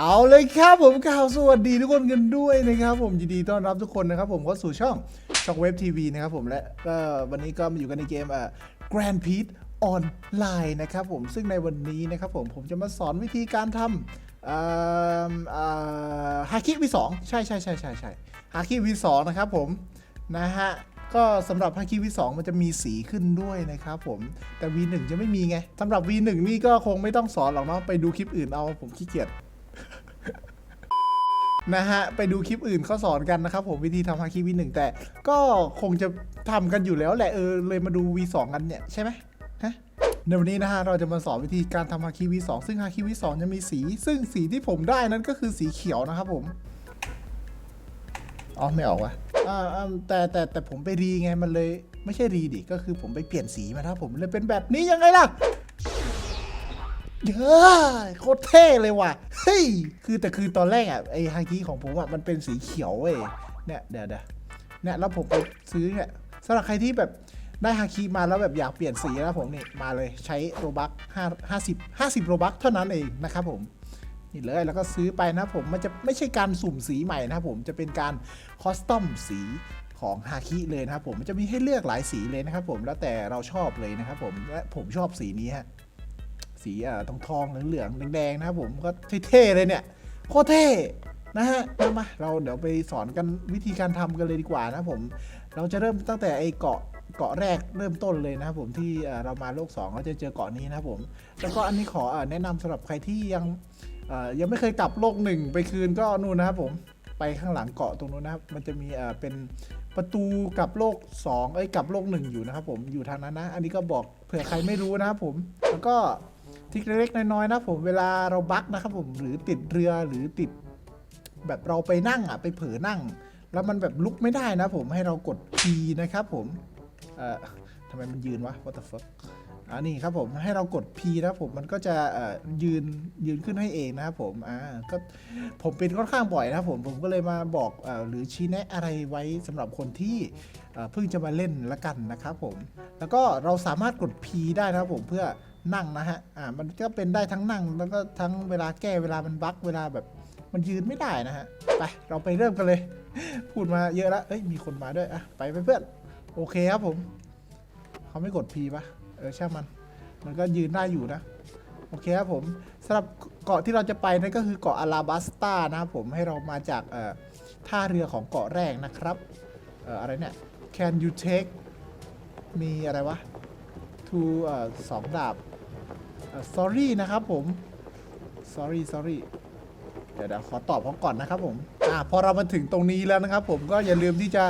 เอาเลยครับผมกล่าวสวัสดีทุกคนกันด้วยนะครับผมยินดีต้อนรับทุกคนนะครับผมเข้าสู่ช่องช่องเว็บทีวีนะครับผมและก็วันนี้ก็มาอยู่กันในเกมอ่า Grand p e a ออนไลน์นะครับผมซึ่งในวันนี้นะครับผมผมจะมาสอนวิธีการทำอ่าอ่าฮาคิวีสองใช่ใช่ใช่ใช่ใช่ฮาคิวีสองนะครับผมนะฮะก็สำหรับฮาคิวีสองมันจะมีสีขึ้นด้วยนะครับผมแต่ V1 จะไม่มีไงสำหรับ V1 นี่ก็คงไม่ต้องสอนหรอกเนาะไปดูคลิปอื่นเอาผมขี้เกียจ นะฮะ ไปดูคลิปอื่นเขาสอนกันนะครับผมวิธีทำฮาคิวีหนึ่งแต่ก็คงจะทำกันอยู่แล้วแหละเออเลยมาดู V2 กันเนี่ยใช่ไหมฮะในวันนี้นะฮะเราจะมาสอนวิธีการทำฮาคิวีสองซึ่งฮาคิวีสองจะมีสี ซึ่งสีที่ผมได้นั้นก็คือสีเขียวนะครับผมอ๋อไม่ออกวะอ่าอ่าแต่แต่แต่ผมไปรีไงมันเลยไม่ใช่รีดิก็คือผมไปเปลี่ยนสีมาครับผมเลยเป็นแบบนี้ยังไงล่ะ เย้โคตรเท่เลยว่ะ เฮ้ย คือแต่คือตอนแรกอะไอฮาคิของผมอะมันเป็นสีเขียวเว้ย เนี่ยเดี๋ยวเดี๋ยวเนี่ยแล้วผมไปซื้อเนี่ยสำหรับใครที่แบบได้ฮาคิมาแล้วแบบอยากเปลี่ยนสีนะผมนี่มาเลยใช้โรบักห้าห้าสิบห้าสิบโรบักเท่านั้นเองนะครับผมนี่เลยแล้วก็ซื้อไปนะผมมันจะไม่ใช่การสุ่มสีใหม่นะครับผมจะเป็นการคอสตอมสีของฮาคิเลยนะครับผมมันจะมีให้เลือกหลายสีเลยนะครับผมแล้วแต่เราชอบเลยนะครับผมและผมชอบสีนี้ฮะ สีอ่าทองทองเหลืองๆแดงๆนะครับผมก็เท่ๆเลยเนี่ยโคตรเท่นะฮะมามาเราเดี๋ยวไปสอนกันวิธีการทำกันเลยดีกว่านะครับผม เราจะเริ่มตั้งแต่ไอเกาะเกาะแรกเริ่มต้นเลยนะครับผมที่เรามาโลก2เราจะเจอเกาะนี้นะครับผมแล้วก็อันนี้ขอแนะนำสำหรับใครที่ยังยังไม่เคยกลับโลกหนึ่งไปคืนก็นู่นนะครับผมไปข้างหลังเกาะตรงนู้นนะครับ มันจะมีเป็นประตูกับโลก2เอ้ยกับโลกหนึ่งอยู่นะครับผมอยู่ทางนั้นนะ อันนี้ก็บอกเผื่อใครไม่รู้นะครับผมแล้วก็ ทิกเล็กๆน้อยๆนะผมเวลาเราบักนะครับผมหรือติดเรือหรือติด แบบเราไปนั่งอะไปเผลอนั่ง แล้วมันแบบลุกไม่ได้นะผมให้เรากด P นะครับผมเอ่อทำไมมันยืนวะ what the fuck อ่านี่ครับผมให้เรากด P นะผมมันก็จะเอ่ยืนยืนขึ้นให้เองนะครับผมอ่าก็ผมเป็นค่อนข้างบ่อยนะครับผมผมก็เลยมาบอกเอ่อหรือชี้แนะอะไรไว้สำหรับคนที่เพิ่งจะมาเล่นละกันนะครับผมแล้วก็เราสามารถกด P ได้นะครับผมเพื่อ นั่งนะฮะ อ่า มันก็เป็นได้ทั้งนั่ง แล้วก็ทั้งเวลาแก้เวลามันบั๊กเวลาแบบ มันยืนไม่ได้นะฮะ ไป เราไปเริ่มกันเลย พูดมาเยอะแล้วเอ้ย มีคนมาด้วย อะ ไปไปเพื่อน โอเคครับผม เขาไม่กด P ปะเออช่มัน มันก็ยืนได้อยู่นะ โอเคครับผมสำหรับเกาะที่เราจะไปนั่นก็คือเกาะอาราบัสตานะครับผม ให้เรามาจากเอ่อท่าเรือของเกาะแรกนะครับ เอ่อ อะไรเนี่ย Can you take มีอะไรวะ to เอ่อสองดาบ sorry นะครับผม sorry sorry เดี๋ยวเดี๋ยวขอตอบเขาก่อนนะครับผม อ่าพอเรามาถึงตรงนี้แล้วนะครับผมก็อย่าลืมที่จะ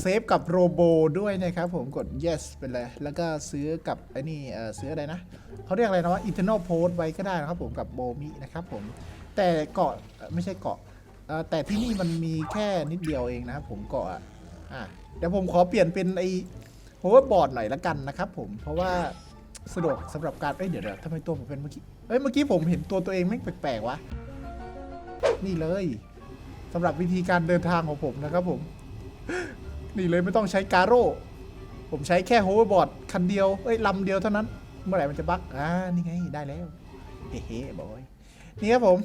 เซฟกับโรโบด้วยนะครับผมกด yes ไปเลย แล้วก็ซื้อกับไอ้นี่ซื้ออะไรนะเขาเรียกอะไรนะว่า internal post ไว้ก็ได้นะครับผมกับโบมินะครับผม แต่เกาะไม่ใช่เกาะแต่ที่นี่มันมีแค่นิดเดียวเองนะครับผมเกาะอะอะเดี๋ยวผมขอเปลี่ยนเป็นไอโฮเวอร์บอร์ดหน่อยละกันนะครับผมเพราะว่า สะดวกสำหรับการเอ้ยเดี๋ยวเดี๋ยวทำไมตัวผมเป็นเมื่อกี้เอ้ยเมื่อกี้ผมเห็นตัวตัวเองไม่งแปลกๆวะนี่เลยสำหรับวิธีการเดินทางของผมนะครับผม นี่เลยไม่ต้องใช้การโร่ผมใช้แค่โฮเวอร์บอร์ดคันเดียวเอ้ยลำเดียวเท่านั้น เมื่อไหร่มันจะบั๊กอ่านี่ไงได้แล้วเฮ้เฮ้บอยนี่ครับผม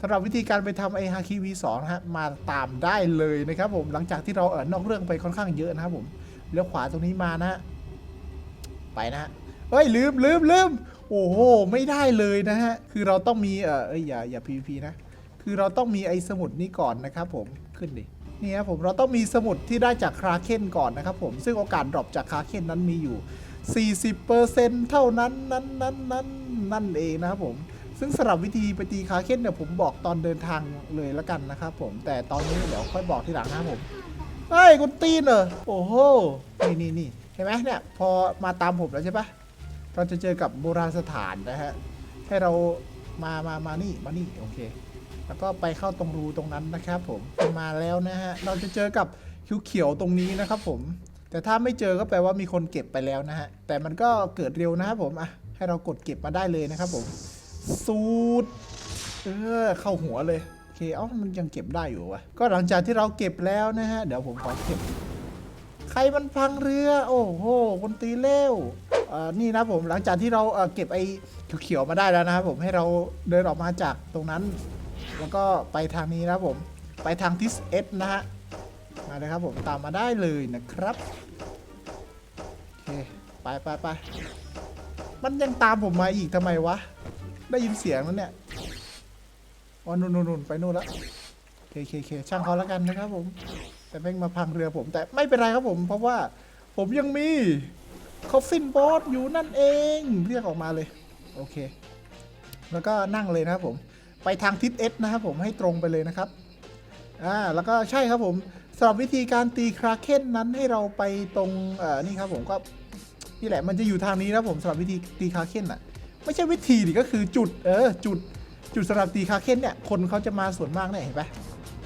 สำหรับวิธีการไปทำไอฮาคิวีสองนะฮะมาตามได้เลยนะครับผมหลังจากที่เราเออนอกเรื่องไปค่อนข้างเยอะนะครับผมเลี้ยวขวาตรงนี้มานะฮะไปนะฮะ เฮ้ยลืมลืมลืมโอ้โหไม่ได้เลยนะฮะ คือเราต้องมีเออเอ้ยอย่าอย่า PVP นะ คือเราต้องมีไอ้สมุดนี้ก่อนนะครับผมขึ้นดินี่ครับผมเราต้องมีสมุดที่ได้จากคราเคนก่อนนะครับผมซึ่งโอกาสดรอปจากคราเคนนั้นมีอยู่ 40%เท่านั้นนั้นนั้นนั้นนั่นเองนะครับผมซึ่งสำหรับวิธีไปตีคราเค้นเนี่ยผมบอกตอนเดินทางเลยละกันนะครับผมแต่ตอนนี้เดี๋ยวค่อยบอกทีหลังนะผมเฮ้ยคุณตีนเหรอโอ้โหนี่นี่นี่เห็นไหมเนี่ยพอมาตามผมแล้วใช่ปะ เราจะเจอกับโบราณสถานนะฮะ ให้เรามามามานี่ มานี่ โอเค แล้วก็ไปเข้าตรงรูตรงนั้นนะครับผม มาแล้วนะฮะ เราจะเจอกับคิวเขียวๆตรงนี้นะครับผม แต่ถ้าไม่เจอก็แปลว่ามีคนเก็บไปแล้วนะฮะ แต่มันก็เกิดเร็วนะครับผม อะ ให้เรากดเก็บมาได้เลยนะครับผม สูตรเออ เข้าหัวเลยโอเค เอ้า มันยังเก็บได้อยู่วะ ก็หลังจากที่เราเก็บแล้วนะฮะ เดี๋ยวผมขอเก็บ ใครมันพังเรือ โอ้โห คนตีเร็ว นี่นะผมหลังจากที่เราเก็บไอ้เขียวๆมาได้แล้วนะครับผมให้เราเดินออกมาจากตรงนั้น แล้วก็ไปทางนี้นะผมไปทางทิศเอสนะฮะมาเลยครับผมตามมาได้เลยนะครับโอเคไปไปไปมันยังตามผมมาอีกทำไมวะ ได้ยินเสียงแล้วเนี่ยอ๋อนู่นนู่นไปนู่นล้วโอเคโอเคโอเคช่างเขาแล้วกันนะครับผม แต่แม่งมาพังเรือผมแต่ไม่เป็นไรครับผม เพราะว่าผมยังมี คอฟฟินบอสอยู่นั่นเอง เรียกออกมาเลย โอเค แล้วก็นั่งเลยนะครับผม ไปทางทิศเอสนะครับผมให้ตรงไปเลยนะครับ อ่า แล้วก็ใช่ครับผมสำหรับวิธีการตีคราเคนนั้นให้เราไปตรงเอ่อนี่ครับผมก็นี่แหละมันจะอยู่ทางนี้นะผมสำหรับวิธีตีคราเคนอะ ไม่ใช่วิธีดิก็คือจุดเออจุดจุดสำหรับตีคาเคนเนี่ยคนเขาจะมาส่วนมากเนี่ยเห็นปะ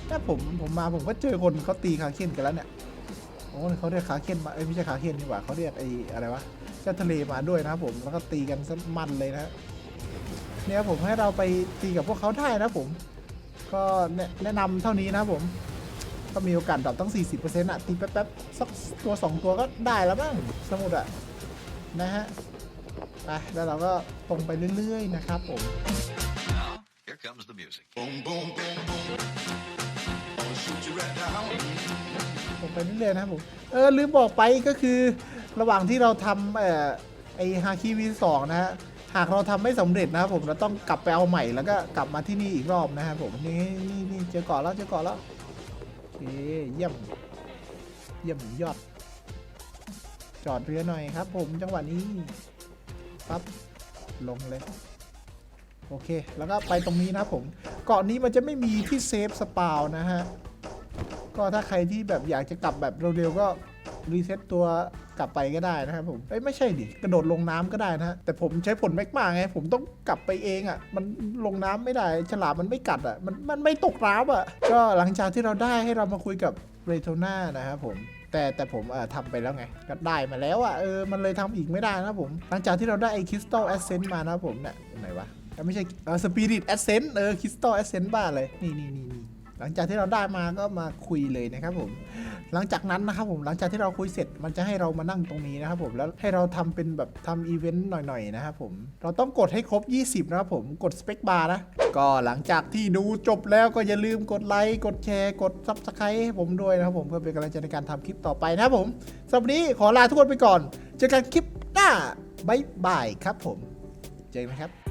ถ้าผมผมมาผมก็เจอคนเขาตีคาเคนกันแล้วเนี่ย โอ้เขาเรียกคาเคนมาเอ้ยไม่ใช่คาเคนนี่หว่าเขาเรียกไอ้อะไรวะเจ้าทะเลมาด้วยนะผมแล้วก็ตีกันซะมันเลยนะเนี่ยผมให้เราไปตีกับพวกเขาได้นะผม ก็แนะนะนำเท่านี้นะผม ก็มีโอกาสดรอปตั้ง 40%อะตีแป๊บๆสักตัวสองตัวก็ได้แล้วบ้างสมุดอะนะฮะไปแล้วเราก็ตรงไปเรื่อยๆนะครับผม Now, here comes the music. Boom, boom, boom, ตรงไปเรื่อยๆนะครับผม เออลืมบอกไปก็คือ ระหว่างที่เราทำเอ่อไอฮาคิวีสองนะฮะ หากเราทำไม่สำเร็จนะครับผมเราต้องกลับไปเอาใหม่แล้วก็กลับมาที่นี่อีกรอบนะครับผม นี่นี่นี่เจอเกาะแล้วเจอเกาะแล้วโอเคเยี่ยม เยี่ยมยอด จอดเรือหน่อยครับ ผมจังหวะนี้ปั๊บลงเลยโอเค แล้วก็ไปตรงนี้นะครับผม เกาะนี้มันจะไม่มีที่เซฟสปาวนะฮะ ก็ถ้าใครที่แบบอยากจะกลับแบบเร็วๆก็รีเซ็ตตัวกลับไปก็ได้นะครับผมเอ้ยไม่ใช่ดิกระโดดลงน้ำก็ได้นะฮะแต่ผมใช้ผลแมกมาไงผมต้องกลับไปเองอะ่ะ มันลงน้ำไม่ได้ ฉลามมันไม่กัดอะ่ะมันมันไม่ตกน้ำอะ่ะก็หลังจากที่เราได้ให้เรามาคุยกับเรโทนานะครับผมแต่แต่ผมเอ่อทำไปแล้วไง ก็ได้มาแล้วอะ่ะเออมันเลยทำอีกไม่ได้นะผม หลังจากที่เราได้ไอ้คริสตัลแอสเซนต์มานะผมเนี่ยไหนวะไม่ใช่เออสปิริตแอสเซนต์เออคริสตัลแอสเซนต์บ้าเลย นี่นี่นี่นี่ หลังจากที่เราได้มาก็มาคุยเลยนะครับผม หลังจากนั้นนะครับผมหลังจากที่เราคุยเสร็จมันจะให้เรามานั่งตรงนี้นะครับผมแล้วให้เราทำเป็นแบบทำอีเวนต์หน่อยๆนะครับผมเราต้องกดให้ครบ 20 นะครับผมกดสเปคบาร์นะก็หลังจากที่ดูจบแล้วก็อย่าลืมกดไลค์กดแชร์กดซับสไครต์ให้ผมด้วยนะครับผมเพื่อเป็นกำลังใจในการทำคลิปต่อไปนะครับผมสำหรับนี้ขอลาทุกคนไปก่อนเจอกันคลิปหน้าบ๊ายบายครับผม เจอกันครับ